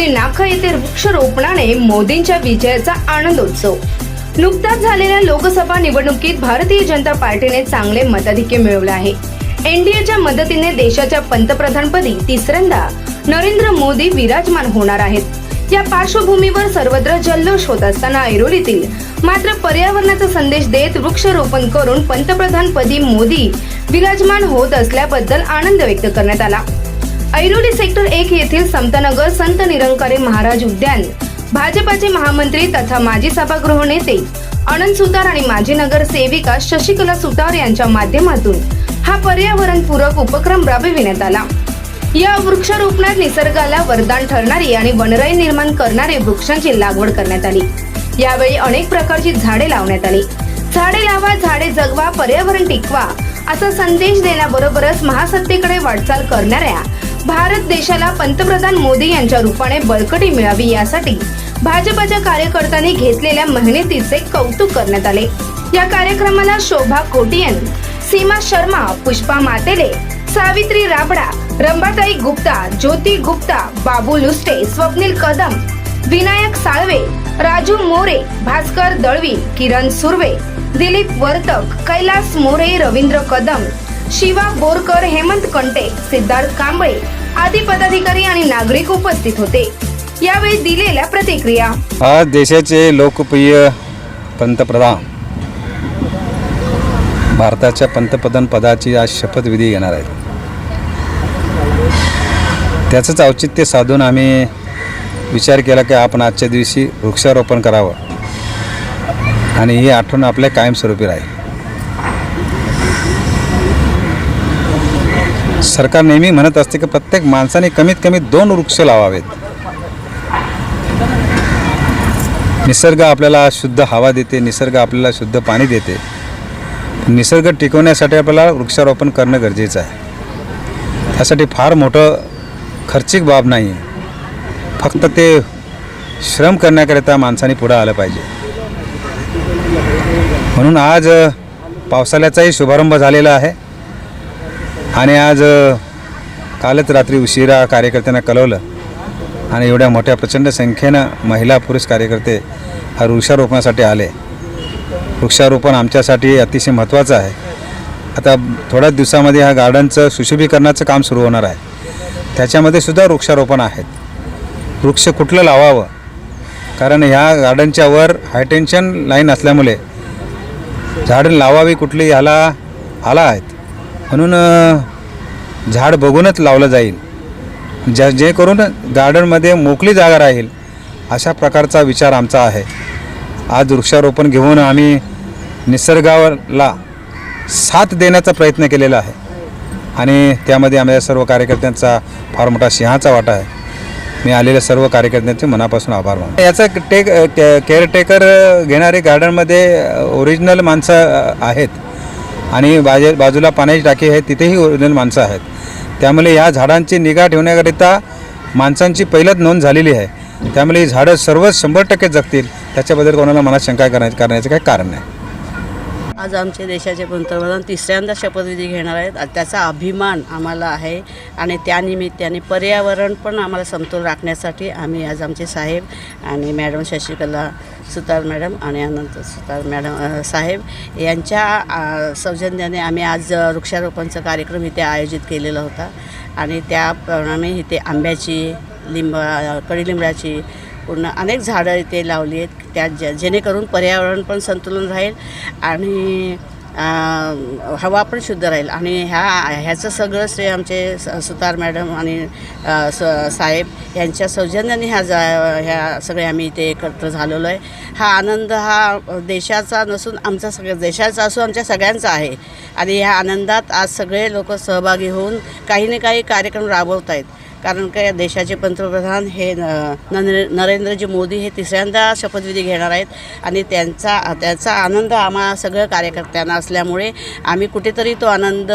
एक नाका येथे वृक्षरोपणाने मोदींच्या विजयाचा आनंदोत्सव नुकताच झालेल्या लोकसभा निवडणुकीत भारतीय जनता पार्टीने चांगले मताधिक्य मिळवले आहे. एनडीएच्या मदतीने देशाच्या पंतप्रधानपदी तिसऱ्यांदा नरेंद्र मोदी विराजमान होणार आहेत. या पार्श्वभूमीवर सर्वत्र जल्लोष होत असताना ऐरोलीतील मात्र पर्यावरणाचा संदेश देत वृक्षरोपण करून पंतप्रधानपदी मोदी विराजमान होत असल्याबद्दल आनंद व्यक्त करण्यात आला. ऐरोली सेक्टर एक येथील समतानगर संत निरंकारी महाराज उद्यान. भाजपाचे महामंत्री तथा माजी सभागृह नेते अनंत सुतार आणि माजी नगर सेविका शशिकला सुतार यांच्या माध्यमातून हा पर्यावरणपूरक उपक्रम राबविण्यात आला. या वृक्षारोपणात निसर्गाला वरदान ठरणारी आणि वनराई निर्माण करणारे वृक्षांची लागवड करण्यात आली. यावेळी अनेक प्रकारची झाडे लावण्यात आली. झाडे लावा झाडे जगवा पर्यावरण टिकवा असा संदेश देण्याबरोबरच महासत्तेकडे वाटचाल करणाऱ्या भारत देशाला पंतप्रधान मोदी यांच्या रूपाने बळकटी मिळावी यासाठी भाजपाच्या कार्यकर्त्यांनी घेतलेल्या मेहनतीचे कौतुक करण्यात आले. या कार्यक्रमाला शोभा कोटियन सीमा शर्मा पुष्पा मातेले सावित्री राबडा रंभाताई गुप्ता ज्योती गुप्ता बाबू लुस्टे स्वप्नील कदम विनायक साळवे राजू मोरे भास्कर दळवी किरण सुर्वे दिलीप वर्तक कैलास मोरे रवींद्र कदम शिवा बोरकर हेमंत कंटे सिद्धार्थ कांबळे आदी पदाधिकारी आणि नागरिक उपस्थित होते. यावेळी दिलेल्या प्रतिक्रिया. आज देशाचे लोकप्रिय पंतप्रधान. भारताच्या पंतप्रधान पदाची आज शपथविधी घेणार आहेत. त्याचंच औचित्य साधून आम्ही विचार केला की आपण आजच्या दिवशी वृक्षारोपण करावं. आणि ही आठवण आपल्या कायमस्वरूपी राहील. सरकार नेहमी म्हणत असते की प्रत्येक माणसाने कमीत कमी दोन वृक्ष लावावेत. निसर्ग आपल्याला शुद्ध हवा देते निसर्ग आपल्याला शुद्ध पाणी देते. निसर्ग टिकवण्यासाठी आपल्याला वृक्षारोपण करणं गरजेचं आहे. त्यासाठी फार मोठं खर्चिक बाब नाही. फक्त ते श्रम करण्याकरिता माणसाने पुढं आलं पाहिजे. म्हणून आज पावसाळ्याचाही शुभारंभ झालेला आहे. आणि आज कालच रात्री उशिरा कार्यकर्त्यांना कळवलं आणि एवढ्या मोठ्या प्रचंड संख्येनं महिला पुरुष कार्यकर्ते हा वृक्षारोपणासाठी आले. वृक्षारोपण आमच्यासाठी अतिशय महत्त्वाचं आहे. आता थोड्याच दिवसामध्ये ह्या गार्डनचं सुशोभीकरणाचं काम सुरू होणार आहे. त्याच्यामध्ये सुद्धा वृक्षारोपण आहेत. वृक्ष कुठलं लावावं? कारण ह्या गार्डनच्या वर हायटेन्शन लाईन असल्यामुळे झाडं लावावी कुठली ह्याला आला आहेत. म्हणून झाड बघूनच लावलं जाईल. ज्या जे करून गार्डनमध्ये मोकळी जागा राहील अशा प्रकारचा विचार आमचा आहे. आज वृक्षारोपण घेऊन आम्ही निसर्गाला साथ देण्याचा प्रयत्न केलेला आहे. आणि त्यामध्ये आमच्या सर्व कार्यकर्त्यांचा फार मोठा सिंहाचा वाटा आहे. मी आलेल्या सर्व कार्यकर्त्यांचे मनापासून आभार मानतो. याचा टेक केअरटेकर घेणारे गार्डनमध्ये ओरिजिनल माणसं आहेत. आणि बाजे बाजूला पाण्याची टाकी आहे तिथेही ओरिजिनल माणसं आहेत. त्यामुळे या झाडांची निगा ठेवण्याकरिता माणसांची पहिल्याच नोंद झालेली आहे. त्यामुळे ही झाडं सर्व शंभर टक्के जगतील त्याच्याबद्दल कोणाला मनात शंका करण्या करण्याचं काही कारण नाही. आज आमचे देशाचे पंतप्रधान तिसऱ्यांदा शपथविधी घेणार आहेत. त्याचा अभिमान आम्हाला आहे आणि त्यानिमित्ताने पर्यावरण पण आम्हाला समतोल राखण्यासाठी आम्ही आज आमचे साहेब आणि मॅडम शशिकला सुतार मॅडम आणि अनंत सुतार मॅडम साहेब यांच्या सौजन्याने आम्ही आज वृक्षारोपणचा कार्यक्रम इथे आयोजित केलेला होता. आणि त्याप्रमाणे इथे आंब्याची लिंब कडीलिंबाची पूर्ण अनेक झाडं इथे लावली आहेत. त्या जे जेणेकरून पर्यावरण पण संतुलन राहील आणि हवा पण शुद्ध राहील. आणि ह्या ह्याचं सगळं श्रेय आमचे स- सुतार मॅडम आणि स साहेब यांच्या सौजन्याने ह्या जा ह्या सगळे आम्ही इथे एकत्र झालेलो आहे. हा आनंद हा देशाचा नसून आमचा सगळ्या देशाचा असून आमच्या सगळ्यांचा आहे. आणि ह्या आनंदात आज सगळे लोक सहभागी होऊन काही ना काही कार्यक्रम राबवत आहेत कारण काय देशाचे पंतप्रधान हे न- नरेंद्रजी मोदी हे तिसऱ्यांदा शपथविधी घेणार आहेत. आणि त्यांचा त्याचा आनंद आम्हा सगळ्या कार्यकर्त्यांना असल्यामुळे आम्ही कुठेतरी तो आनंद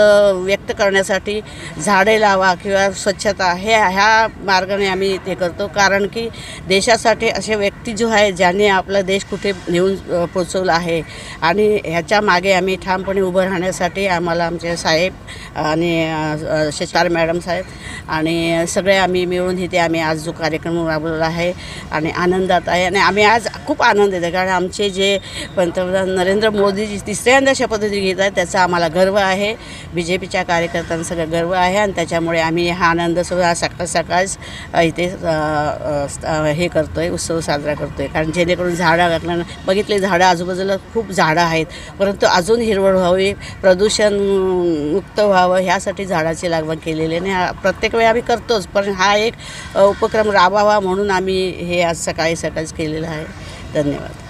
व्यक्त करण्यासाठी झाडे लावा किंवा स्वच्छता हे ह्या मार्गाने आम्ही ते करतो. कारण की देशासाठी असे व्यक्ती जो आहे ज्याने आपला देश कुठे नेऊन पोचवला आहे आणि ह्याच्या मागे आम्ही ठामपणे उभं राहण्यासाठी आम्हाला आमचे साहेब आणि शेतार मॅडम साहेब आणि स सगळे आम्ही मिळून इथे आम्ही आज जो कार्यक्रम राबवलेला आहे आणि आनंदात आहे. आणि आम्ही आज खूप आनंद येतो कारण आमचे जे पंतप्रधान नरेंद्र मोदीजी तिसऱ्यांदा शपथविधी घेत आहेत त्याचा आम्हाला गर्व आहे. बी जे पीच्या कार्यकर्त्यांना सगळं गर्व आहे आणि त्याच्यामुळे आम्ही हा आनंद सुद्धा सकाळ सकाळच इथे हे करतो आहे उत्सव साजरा करतो आहे कारण जेणेकरून झाडं घातल्यानं बघितले झाडं आजूबाजूला खूप झाडं आहेत. परंतु अजून हिरवळ व्हावी प्रदूषण मुक्त व्हावं ह्यासाठी झाडाची लागवड केलेली आहे. आणि प्रत्येक वेळी आम्ही करतोच पण हा एक उपक्रम राबावा म्हणून आम्ही हे आज सकाळी सकाळीच केलेला आहे. धन्यवाद.